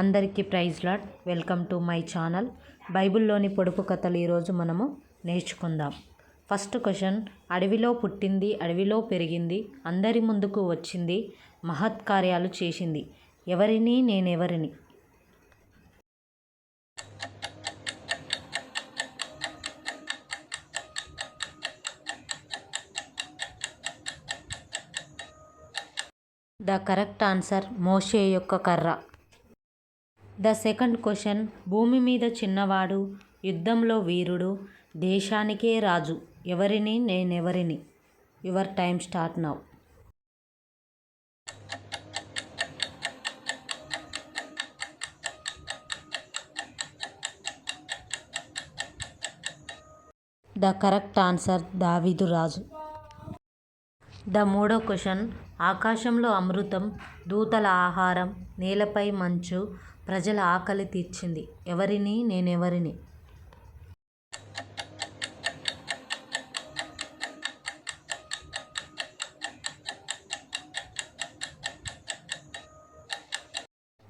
అందరికీ praise lord. Welcome to my channel. బైబిల్లోని పొడుపు కథలు ఈరోజు మనము నేర్చుకుందాం. ఫస్ట్ క్వశ్చన్ అడవిలో పుట్టింది అడవిలో పెరిగింది అందరి ముందుకు వచ్చింది మహత్కార్యాలు చేసింది. ఎవరిని? నేనెవరిని? ద కరెక్ట్ ఆన్సర్ మోషే యొక్క కర్ర. ద సెకండ్ క్వశ్చన్ భూమి మీద చిన్నవాడు యుద్ధంలో వీరుడు దేశానికే రాజు ఎవరిని నేనెవరిని? Your time start now. The correct answer దావీదు రాజు. ద మూడో క్వశ్చన్ ఆకాశంలో అమృతం దూతల ఆహారం నేలపై మంచు ప్రజల ఆకలి తీర్చింది. ఎవరిని? నేనెవరిని?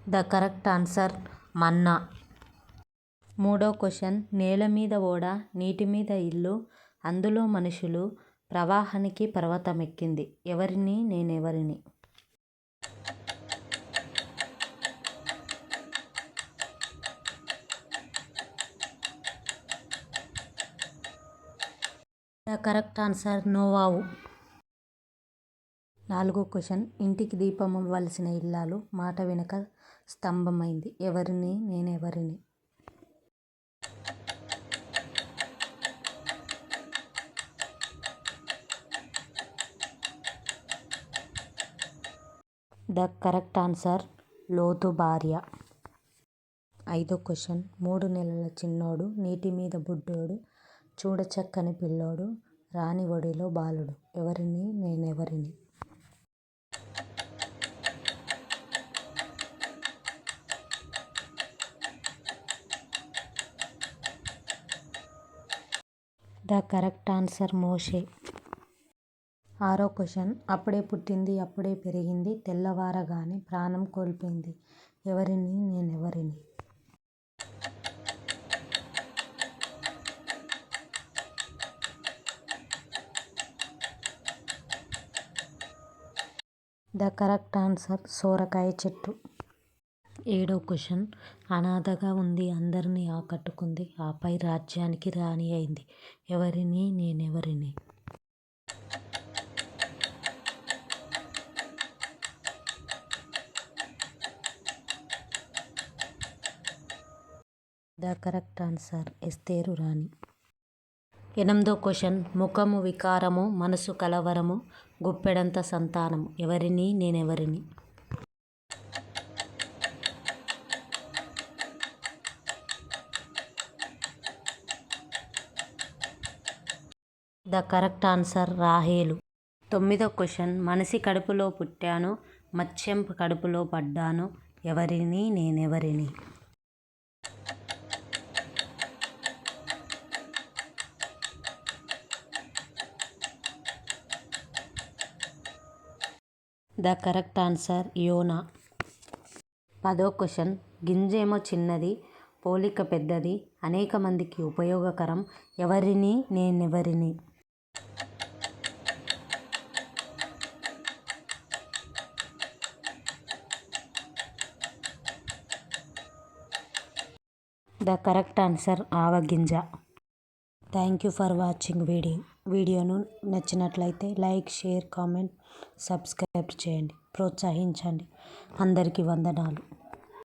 ద కరెక్ట్ ఆన్సర్ మన్నా. మూడో క్వశ్చన్. నేల మీద ఓడ నీటి మీద ఇల్లు అందులో మనుషులు ప్రవాహానికి పర్వతం ఎక్కింది ఎవరిని? నేనెవరిని? ద కరెక్ట్ ఆన్సర్ నోవావు. నాలుగో క్వశ్చన్. ఇంటికి దీపం అవ్వాల్సిన ఇల్లాలు మాట వెనుక స్తంభమైంది. ఎవరిని? నేనెవరిని? ద కరెక్ట్ ఆన్సర్ లోతు భార్య. ఐదో క్వశ్చన్. మూడు నెలల చిన్నోడు నీటి మీద బుడ్డోడు చూడచక్కని పిల్లోడు రాని ఒడిలో బాలుడు. ఎవరిని? నేనెవరిని? ద కరెక్ట్ ఆన్సర్ మోషే. ఆరో క్వశ్చన్. అప్పుడే పుట్టింది అప్పుడే పెరిగింది తెల్లవారగానే ప్రాణం కోల్పోయింది. ఎవరిని? నేనెవరిని? ద కరెక్ట్ ఆన్సర్ సోరకాయ చెట్టు. ఏడో క్వశ్చన్. అనాథగా ఉంది అందరినీ ఆకట్టుకుంది ఆపై రాజ్యానికి రాణి అయింది. ఎవరిని? నేనెవరిని? ద కరెక్ట్ ఆన్సర్ ఎస్తేరు రాణి. ఎనిమిదో క్వశ్చన్. ముఖము వికారము మనసు కలవరము గుప్పెడంత సంతానం ఎవరిని? నేనెవరిని? ద కరెక్ట్ ఆన్సర్ రాహేలు. తొమ్మిదో క్వశ్చన్. మనిషి కడుపులో పుట్టాను మత్స్యం కడుపులో పడ్డాను ఎవరిని? నేనెవరిని? ద కరెక్ట్ ఆన్సర్ యోనా. పదో క్వశ్చన్. గింజేమో చిన్నది పోలిక పెద్దది అనేక మందికి ఉపయోగకరం ఎవరిని నేనెవరిని? The correct answer ఆవగింజ thank you for watching video. వీడియోను నచ్చినట్లయితే లైక్ షేర్ కామెంట్ సబ్స్క్రైబ్ చేయండి. ప్రోత్సహించండి. అందరికీ వందనాలు.